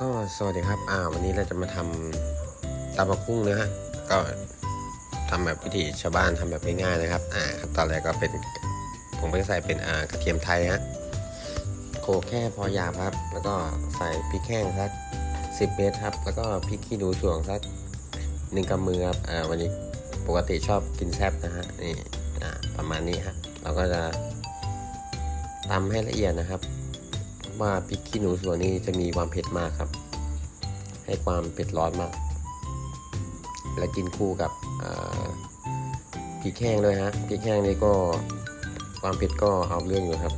ก็สวัสดีครับ อ่า วันนี้เราจะมาทำตำบักหุ่งนะฮะ ก็ทำแบบวิธีชาวบ้านทำแบบง่ายๆนะครับ อ่าขั้นตอนแรกก็เป็น ผมก็จะใส่เป็นอ่ากระเทียมไทยฮะ โขลกแค่พอหยาบครับ แล้วก็ใส่พริกแห้งสักสิบเม็ดครับ แล้วก็พริกขี้หนูสวงสักหนึ่งกำมือครับ อ่า วันนี้ปกติชอบกินแซ่บนะฮะ นี่ อ่า ประมาณนี้ฮะ เราก็จะตำให้ละเอียดนะครับ ว่าพริกขี้หนูส่วนนี้จะมีความเผ็ดมากครับ ให้ความเผ็ดร้อนมาก และกินคู่กับพริกแห้งด้วยฮะพริกแห้งนี่ก็ความเผ็ดก็เอาเรื่องอยู่ครับ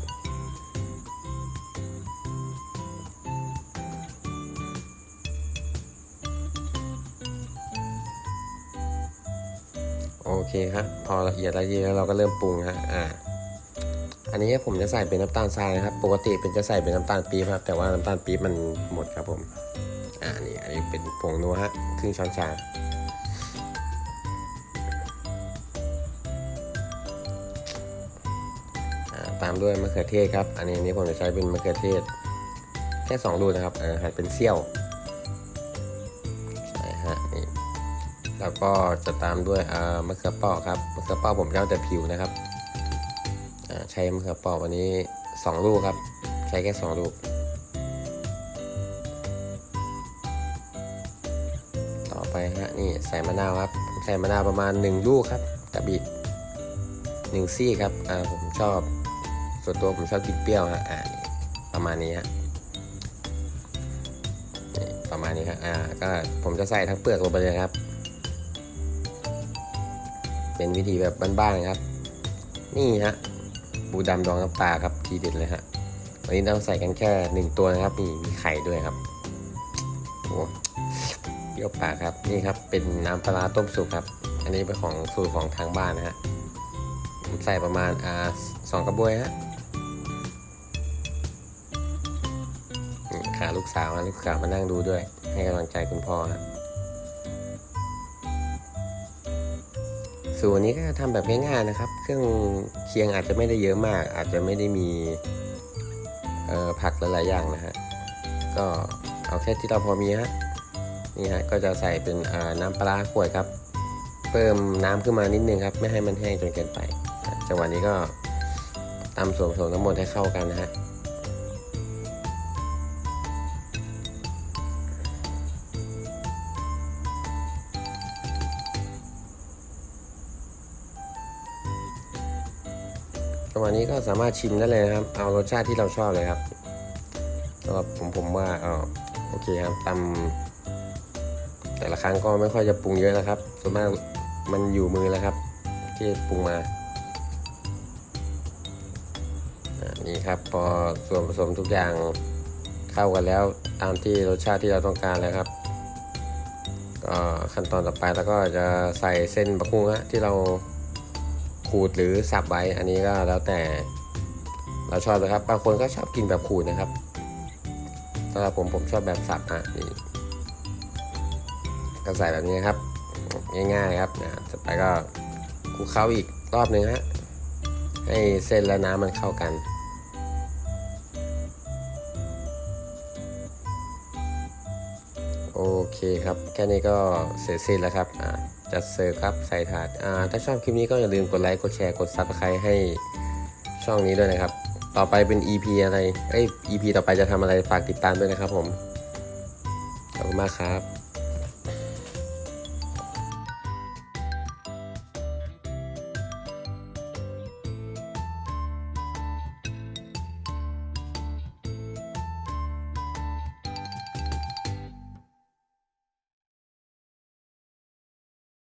โอเคครับพอละเอียดละเอียดแล้วเราก็เริ่มปรุงฮะอ่า อันนี้ผมจะใส่เป็นน้ำตาลทรายนะครับ ปกติเป็นจะใส่เป็นน้ำตาลปี๊บครับ แต่ว่าน้ำตาลปี๊บมันหมดครับผม อ่านี่อันนี้เป็นผงนัวฮะครึ่งช้อนชาตามด้วยมะเขือเทศครับ อันนี้นี้ผมจะใช้เป็นมะเขือเทศ แค่สองลูกนะครับหั่นเป็นเสี้ยวใช่ฮะนี่แล้วก็จะตามด้วยมะเขือเปราะครับมะเขือเปราะผมจะเอาแต่ผิวนะครับ ใช้มะเขือเปราะวันนี้ 2 ลูกครับ ใช้แค่ 2 ลูก ต่อไปฮะนี่ใส่มะนาวครับ ใส่มะนาวประมาณ 1 ลูกครับกระบิดหนึ่งซี่ครับอ่าผมชอบ ส่วนตัวผมชอบกินเปรี้ยวฮะอ่าประมาณนี้ฮะประมาณนี้ครับอ่าก็ผมจะใส่ทั้งเปลือกลงไปเลยครับ เป็นวิธีแบบบ้านๆครับ นี่ฮะ ปูดำดองน้ำปลาครับทีเด็ดเลยฮะวันนี้เราใส่กันแค่หนึ่งตัวนะครับ มีมีไข่ด้วยครับโอ้เปรี้ยวปากครับนี่ครับ เป็นน้ำปลาต้มสุกครับ อันนี้เป็นของสูตรของทางบ้านนะฮะผมใส่ประมาณอ่าสองกระบวยฮะขาลูกสาวนะลูกสาวมานั่งดูด้วย ให้กำลังใจคุณพ่อฮะ ส่วนนี้ก็ทำแบบง่ายๆนะครับ เครื่องเคียงอาจจะไม่ได้เยอะมาก อาจจะไม่ได้มีผักหลายๆอย่างนะฮะ ก็เอาแค่ที่เราพอมีฮะ นี่ฮะก็จะใส่เป็นน้ำปลาขวดครับ เพิ่มน้ำขึ้นมานิดนึงครับ ไม่ให้มันแห้งจนเกินไป จังหวะนี้ก็ตำส่วนผสมทั้งหมดให้เข้ากันนะฮะ จังหวะนี้ก็สามารถชิมได้เลยนะครับ เอารสชาติที่เราชอบเลยครับสำหรับผมผมว่าเออโอเคครับตำแต่ละครั้งก็ไม่ค่อยจะปรุงเยอะนะครับ ส่วนมากมันอยู่มือแล้วครับ ที่ปรุงมาอ่นี่ครับพอส่วนผสมทุกอย่างเข้ากันแล้วตามที่รสชาติที่เราต้องการแล้วครับก็ขั้นตอนต่อไปแล้วก็จะใส่เส้นบะกุ้งฮะที่เรา ขูดหรือสับไว้อันนี้ก็แล้วแต่เราชอบนะครับ บางคนก็ชอบกินแบบขูดนะครับสำหรับผมผมชอบแบบสับอะนี่ก็ใส่แบบนี้ครับ ง่ายๆครับนะต่อไปก็คลุกเคล้าอีกรอบหนึ่งฮะให้เส้นและน้ำมันเข้ากัน โอเคครับ แค่นี้ก็เสร็จสิ้นแล้วครับอ่าจะเสิร์ฟครับใส่ถาดาถ้าชอบคลิปนี้ก็อย่าลืมกดไลค์กดแชร์กดซับสไครต์ให้ช่องนี้ด้วยนะครับ ต่อไปเป็น EP อะไรเอ้ย EP ต่อไปจะทำอะไรฝากติดตามด้วยนะครับผมขอบคุณมากครับ